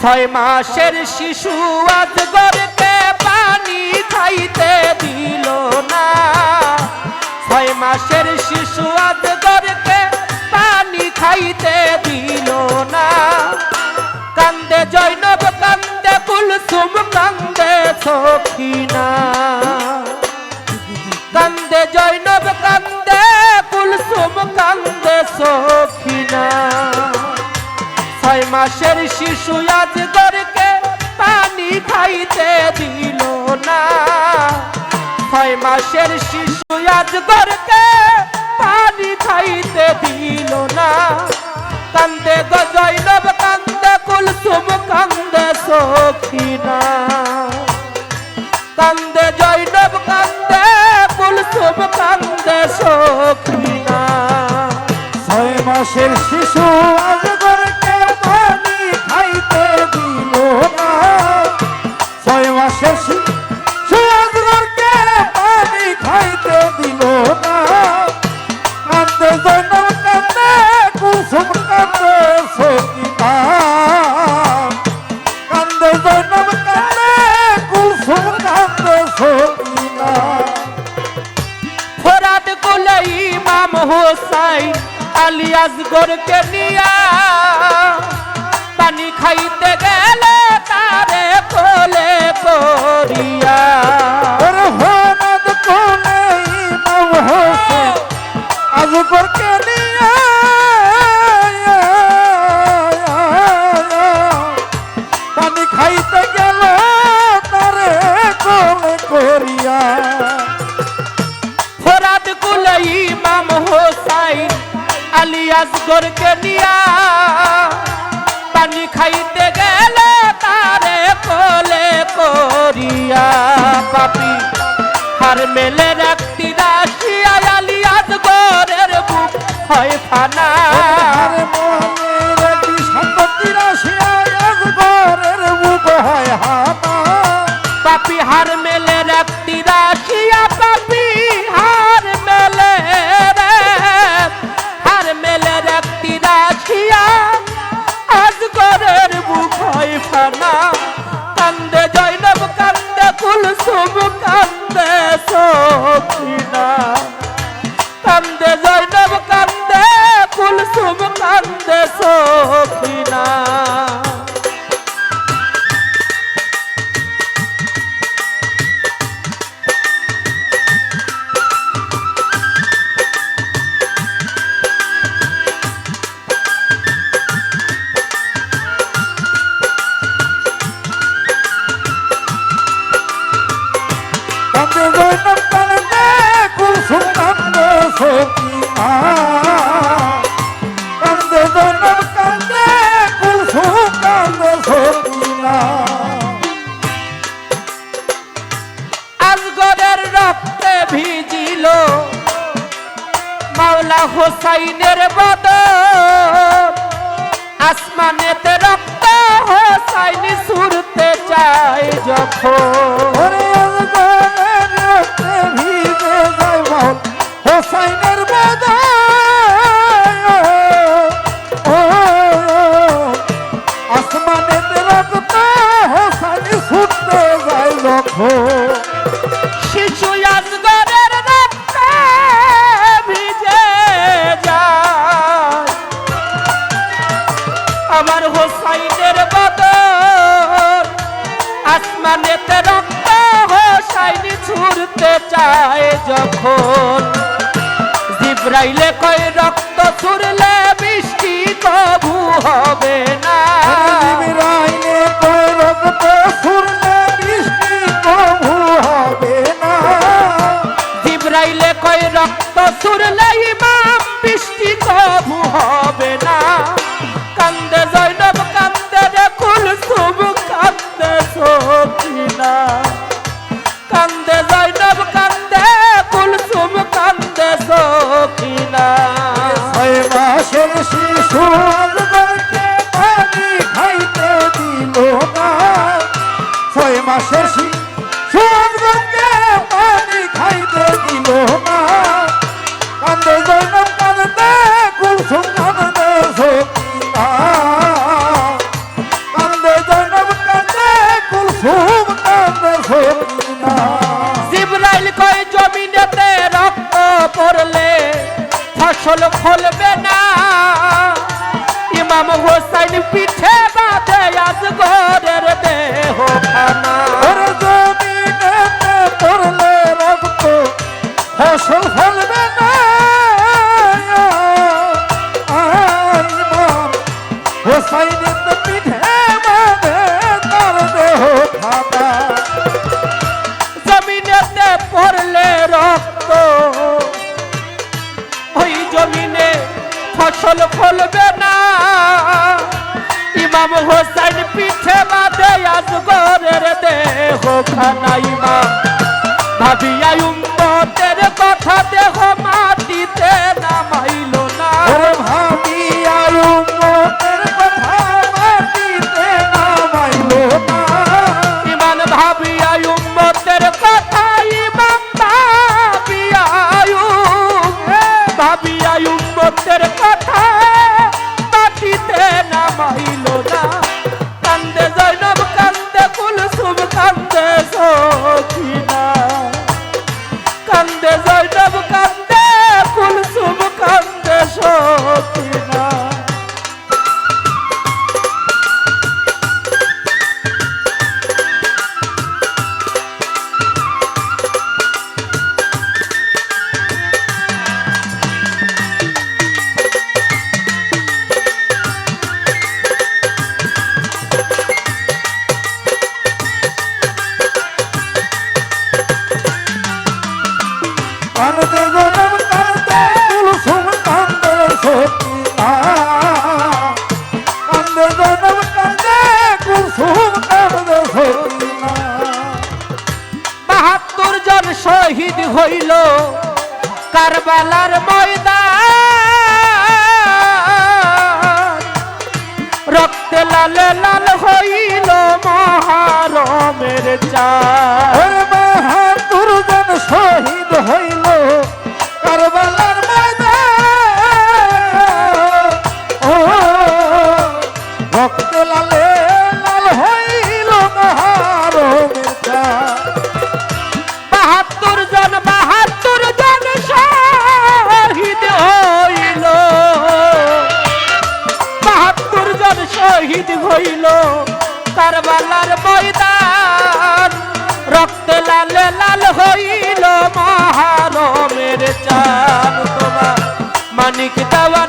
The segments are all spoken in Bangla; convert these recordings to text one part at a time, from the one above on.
ছয় মাসের শিশু আজ গরতে পানি খাইতে দিল না। ছয় মাসের শিশু আজ গরতে পানি খাইতে দিল না। কান্দে জৈনব কান্দে কুলসুম, কান্দে সখিনা মাসের শিশু আজগরকে পানি খাইতে দিল না। ছয় মাসের শিশু আজগরকে পানি খাইতে দিল না। কান্দে গজৈনব কান্দে কুলসুম, কান্দে সখিনা কান্দে জৈনব কান্দে কুলসুম, কান্দে সখিনা ছয় মাসের শিশু আজগরকে আলী আসগরকে নিয়া পানি খাইতে গেলে তারে কোলে করিয়া। হনদ কোনে ইমাম হোসেন আজ করকে নিয়ে পানি খাইতে গেল তারে কোলে করিয়া। ফোরাদ কুলে ইমাম হোসাইন আলী আসগরকে নিয়া পানি খাইতে গেল তারে কোলে করিয়া পাপি। হার মেলে রাখতি রাশিয়া আলিয়াস গরের বুক হয় ফানা। আসমানেতে রক্ত হোসাইনি সুরতে চাই যখন। চায় যখন জিব্রাইলে কয় রক্ত ছুড়লে বৃষ্টি কবু হবে না। মাসের শিশু জমিনে ফসল ফলবে না। ইমাম হোসেন পিঠে বাঁধে আজ ঘরের দেহ খানা ইমাম। ভাবিয়া উম্মতের কথা দেহ মাটিতে নামাইল না। লালে লাল হইল মহারমের চার কারবালার ময়দান। রক্ত লাল লাল হইল মহারমের চান তোমার মানিক দেওয়ান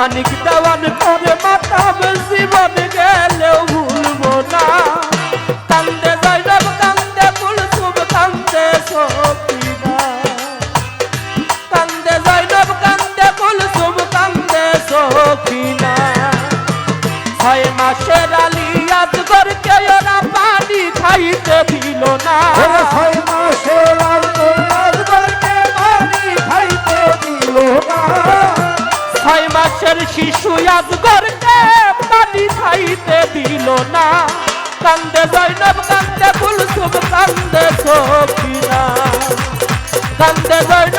মানিক দেওয়ান করে মাতা জীবন গেলেও ভুলবো না। কান্দে জৈনব কান্দে কুলসুম কান্দে সকিনা কান্দে জৈনব কান্দে কুলসুম কান্দে সকিনা ছয় মাসের আলী আজগরকে ওরা পানি খাইতে দিল না। ছয় শিশু আজ আজগরকে পানি খাইতে দিল না। কান্দে জৈনব কান্দে কুলসুম কান্দে সখিনা কান্দে জৈনব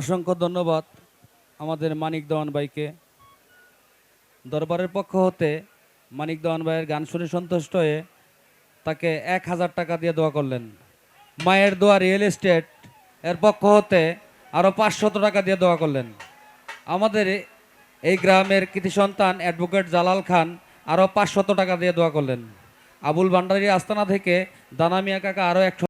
অসংখ্য ধন্যবাদ আমাদের মানিক দেওয়ান ভাইকে। দরবারের পক্ষ হতে মানিক দেওয়ান ভাইয়ের গান শুনে সন্তুষ্ট হয়ে তাকে এক হাজার টাকা দিয়ে দোয়া করলেন। মায়ের দোয়া রিয়েল এস্টেট এর পক্ষ হতে আরও পাঁচশত টাকা দিয়ে দোয়া করলেন। আমাদের এই গ্রামের কৃতি সন্তান অ্যাডভোকেট জালাল খান আরও পাঁচশত টাকা দিয়ে দোয়া করলেন। আবুল ভান্ডারি আস্তানা থেকে দানা মিয়া কাকা আরও একশো